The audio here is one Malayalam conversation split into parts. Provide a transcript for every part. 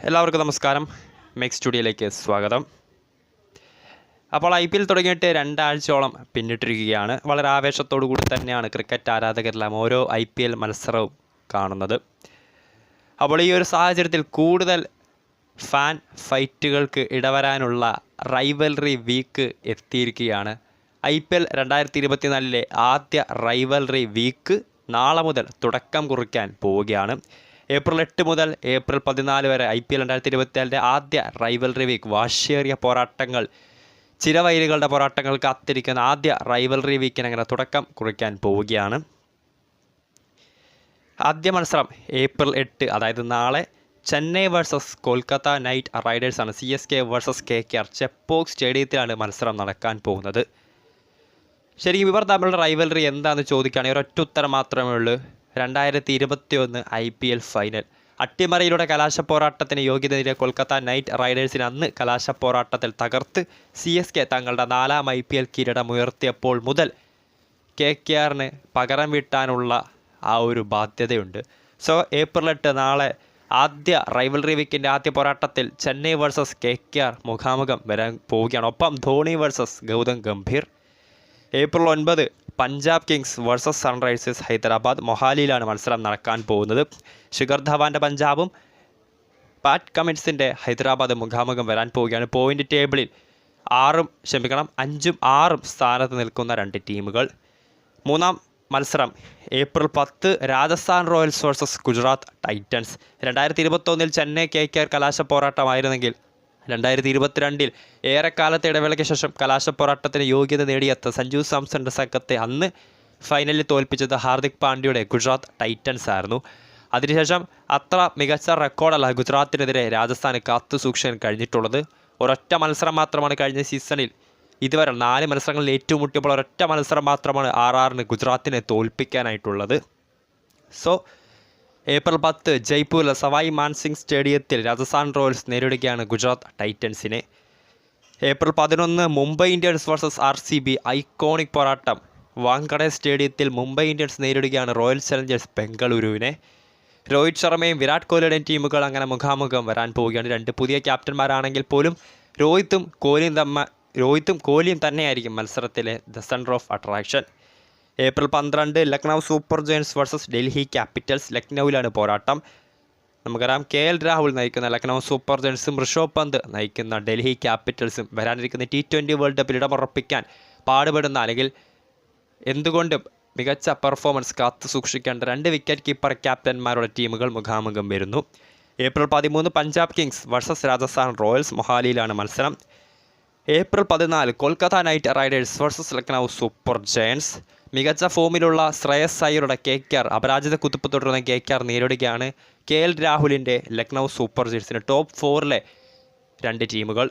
എല്ലാവർക്കും നമസ്കാരം. മെക്സ് സ്റ്റുഡിയോയിലേക്ക് സ്വാഗതം. അപ്പോൾ ഐ പി എൽ തുടങ്ങിയിട്ട് രണ്ടാഴ്ചയോളം പിന്നിട്ടിരിക്കുകയാണ്. വളരെ ആവേശത്തോടു കൂടി തന്നെയാണ് ക്രിക്കറ്റ് ആരാധകരെല്ലാം ഓരോ ഐ പി എൽ മത്സരവും കാണുന്നത്. അപ്പോൾ ഈ ഒരു സാഹചര്യത്തിൽ കൂടുതൽ ഫാൻ ഫൈറ്റുകൾക്ക് ഇടവരാനുള്ള റൈവൽറി വീക്ക് എത്തിയിരിക്കുകയാണ്. ഐ പി എൽ രണ്ടായിരത്തി ഇരുപത്തിനാലിലെ ആദ്യ റൈവൽറി വീക്ക് നാളെ മുതൽ തുടക്കം കുറിക്കാൻ പോവുകയാണ്. ഏപ്രിൽ എട്ട് മുതൽ ഏപ്രിൽ പതിനാല് വരെ ഐ പി എൽ രണ്ടായിരത്തി ആദ്യ റൈവൽറി വീക്ക് വാശിയേറിയ പോരാട്ടങ്ങൾ ചിരവൈരികളുടെ പോരാട്ടങ്ങൾ കാത്തിരിക്കുന്ന ആദ്യ റൈവൽറി വീക്കിന് അങ്ങനെ തുടക്കം കുറിക്കാൻ പോവുകയാണ്. ആദ്യ മത്സരം ഏപ്രിൽ എട്ട് അതായത് നാളെ Chennai versus Kolkata Knight റൈഡേഴ്സാണ് C S K versus K K R Chepauk സ്റ്റേഡിയത്തിലാണ് മത്സരം നടക്കാൻ പോകുന്നത്. ശരിക്കും ഇവർ തമ്മിലുള്ള റൈവലറി എന്താണെന്ന് ചോദിക്കുകയാണെങ്കിൽ ഒരൊറ്റ ഉത്തരം മാത്രമേ ഉള്ളൂ. രണ്ടായിരത്തി ഇരുപത്തി ഒന്ന് ഐ പി എൽ ഫൈനൽ. അട്ടിമറിയിലൂടെ കലാശ പോരാട്ടത്തിന് യോഗ്യത നേടിയ കൊൽക്കത്ത നൈറ്റ് റൈഡേഴ്സിന് അന്ന് കലാശ പോരാട്ടത്തിൽ തകർത്ത് സി എസ് കെ തങ്ങളുടെ നാലാം ഐ പി എൽ കിരീടം ഉയർത്തിയപ്പോൾ മുതൽ കെ കെ ആറിന് പകരം വീട്ടാനുള്ള ആ ഒരു ബാധ്യതയുണ്ട്. സോ ഏപ്രിൽ എട്ട് നാളെ ആദ്യ റൈവൽറി വീക്കിന്റെ ആദ്യ പോരാട്ടത്തിൽ Chennai versus K K R മുഖാമുഖം വരാൻ പോവുകയാണ്. ഒപ്പം ധോണി വേഴ്സസ് ഗൗതം ഗംഭീർ. ഏപ്രിൽ ഒൻപത് Punjab Kings versus Sunrisers Hyderabad മൊഹാലിയിലാണ് മത്സരം നടക്കാൻ പോകുന്നത്. ശിഖർ ധവാന്റെ പഞ്ചാബും പാറ്റ് കമിൻസിന്റെ ഹൈദരാബാദ് മുഖാമുഖം വരാൻ പോവുകയാണ്. പോയിന്റ് ടേബിളിൽ ആറും ക്ഷമിക്കണം അഞ്ചും ആറും സ്ഥാനത്ത് നിൽക്കുന്ന രണ്ട് ടീമുകൾ. മൂന്നാം മത്സരം ഏപ്രിൽ പത്ത് Rajasthan Royals versus Gujarat Titans. രണ്ടായിരത്തി ഇരുപത്തൊന്നിൽ ചെന്നൈ കെ കെ ആർ കലാശ പോരാട്ടമായിരുന്നെങ്കിൽ രണ്ടായിരത്തി ഇരുപത്തിരണ്ടിൽ ഏറെക്കാലത്തെ ഇടവേളയ്ക്ക് ശേഷം കലാശ പോരാട്ടത്തിന് യോഗ്യത നേടിയെത്ത സഞ്ജു സാംസന്റെ സംഘത്തെ അന്ന് ഫൈനലിൽ തോൽപ്പിച്ചത് ഹാർദിക് പാണ്ഡ്യയുടെ ഗുജറാത്ത് ടൈറ്റൻസ് ആയിരുന്നു. അതിനുശേഷം അത്ര മികച്ച റെക്കോർഡല്ല ഗുജറാത്തിനെതിരെ രാജസ്ഥാന് കാത്തു സൂക്ഷിക്കാൻ കഴിഞ്ഞിട്ടുള്ളത്. ഒരൊറ്റ മത്സരം മാത്രമാണ് കഴിഞ്ഞ സീസണിൽ ഇതുവരെ നാല് മത്സരങ്ങളിൽ ഏറ്റവും ഏറ്റുമുട്ടിയപ്പോൾ ഒരൊറ്റ മത്സരം മാത്രമാണ് ആർ ആറിന് ഗുജറാത്തിനെ തോൽപ്പിക്കാനായിട്ടുള്ളത്. സോ ഏപ്രിൽ പത്ത് ജയ്പൂരിലെ സവായ് മാൻസിംഗ് സ്റ്റേഡിയത്തിൽ രാജസ്ഥാൻ റോയൽസ് നേരിടുകയാണ് ഗുജറാത്ത് ടൈറ്റൻസിനെ. ഏപ്രിൽ പതിനൊന്ന് Mumbai Indians versus R C B iconic പോരാട്ടം. വാങ്കഡെ സ്റ്റേഡിയത്തിൽ മുംബൈ ഇന്ത്യൻസ് നേരിടുകയാണ് റോയൽ ചലഞ്ചേഴ്സ് ബംഗളൂരുവിനെ. രോഹിത് ശർമ്മയും വിരാട് കോഹ്ലിയുടെയും ടീമുകൾ അങ്ങനെ മുഖാമുഖം വരാൻ പോവുകയാണ്. രണ്ട് പുതിയ ക്യാപ്റ്റന്മാരാണെങ്കിൽ പോലും രോഹിത്തും കോഹ്ലിയും തമ്മ രോഹിത്തും കോഹ്ലിയും തന്നെയായിരിക്കും മത്സരത്തിലെ the centre of attraction. April പന്ത്രണ്ട് Lucknow Super Giants versus Delhi Capitals. ലക്നൌവിലാണ് പോരാട്ടം. നമുക്കറിയാം കെ എൽ രാഹുൽ നയിക്കുന്ന ലക്നൗ സൂപ്പർ ജയൻസും ഋഷഭ് പന്ത് നയിക്കുന്ന ഡൽഹി ക്യാപിറ്റൽസും വരാനിരിക്കുന്ന ടി ട്വന്റി വേൾഡ് കപ്പിൽ ഇടമുറപ്പിക്കാൻ പാടുപെടുന്ന അല്ലെങ്കിൽ എന്തുകൊണ്ടും മികച്ച പെർഫോമൻസ് കാത്തു സൂക്ഷിക്കേണ്ട രണ്ട് വിക്കറ്റ് കീപ്പർ ക്യാപ്റ്റന്മാരുടെ ടീമുകൾ മുഖാമുഖം വരുന്നു. ഏപ്രിൽ പതിമൂന്ന് Punjab Kings versus Rajasthan Royals മൊഹാലിയിലാണ് മത്സരം. ഏപ്രിൽ പതിനാല് Kolkata Knight Riders versus Lucknow Super Giants. മികച്ച ഫോമിലുള്ള ശ്രേയസ് അയ്യരുടെ കെ കെ ആർ അപരാജിത കുതിപ്പ് തുടരുന്ന കെ കെ ആർ നേരിടുകയാണ് കെ എൽ രാഹുലിന്റെ ലക്നൗ സൂപ്പർ ജയൻസിന് ടോപ്പ് ഫോറിലെ രണ്ട് ടീമുകൾ.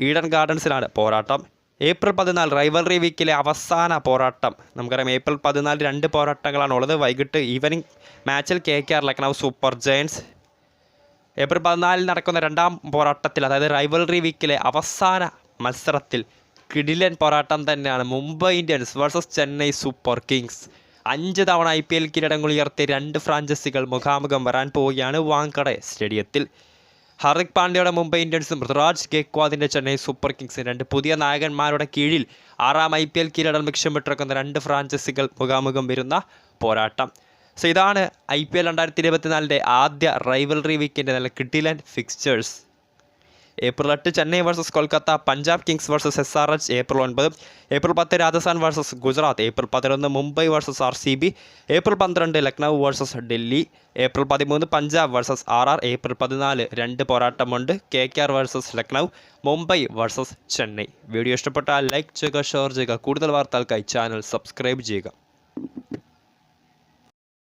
ഈഡൻ ഗാർഡൻസിലാണ് പോരാട്ടം. ഏപ്രിൽ പതിനാല് റൈവൽറി വീക്കിലെ അവസാന പോരാട്ടം. നമുക്കറിയാം ഏപ്രിൽ പതിനാല് രണ്ട് പോരാട്ടങ്ങളാണ് ഉള്ളത്. വൈകിട്ട് ഈവനിങ് മാച്ചിൽ K K R Lucknow Super Giants. April പതിനാലിൽ നടക്കുന്ന രണ്ടാം പോരാട്ടത്തിൽ അതായത് റൈവൽറി വീക്കിലെ അവസാന മത്സരത്തിൽ കിടിലൻ പോരാട്ടം തന്നെയാണ്. Mumbai Indians versus Chennai Super Kings. അഞ്ച് തവണ ഐ പി എൽ കിരീടങ്ങൾ ഉയർത്തിയ രണ്ട് ഫ്രാഞ്ചൈസികൾ മുഖാമുഖം വരാൻ പോവുകയാണ് വാങ്കഡെ സ്റ്റേഡിയത്തിൽ. ഹർദിക് പാണ്ഡ്യയുടെ മുംബൈ ഇന്ത്യൻസും ഋതുരാജ് ഗേക്വാദിന്റെ ചെന്നൈ സൂപ്പർ കിങ്സും രണ്ട് പുതിയ നായകന്മാരുടെ കീഴിൽ ആറാം ഐ പി എൽ കിരീടം ലക്ഷ്യമിട്ടിരിക്കുന്ന രണ്ട് ഫ്രാഞ്ചൈസികൾ മുഖാമുഖം വരുന്ന പോരാട്ടം. സോ ഇതാണ് ഐ പി എൽ രണ്ടായിരത്തി ഇരുപത്തിനാലിന്റെ ആദ്യ റൈവൽറി വീക്കിന്റെ നല്ല കിട്ടിലൻ ഫിക്സ്ചേഴ്സ് ഏപ്രിൽ എട്ട് Chennai versus Kolkata Punjab Kings versus S R H April ഒൻപത് ഏപ്രിൽ പത്ത് രാജസ്ഥാൻ വേഴ്സസ് ഗുജറാത്ത് ഏപ്രിൽ പതിനൊന്ന് Mumbai versus R C B April പന്ത്രണ്ട് ലക്നൗ വേഴ്സസ് ഡൽഹി ഏപ്രിൽ പതിമൂന്ന് Punjab versus R R April പതിനാല് രണ്ട് പോരാട്ടമുണ്ട് K K R versus Lucknow Mumbai versus Chennai. Video ഇഷ്ടപ്പെട്ടാൽ ലൈക്ക് ചെയ്യുക ഷെയർ ചെയ്യുക കൂടുതൽ വാർത്തകൾക്കായി ചാനൽ സബ്സ്ക്രൈബ് ചെയ്യുക.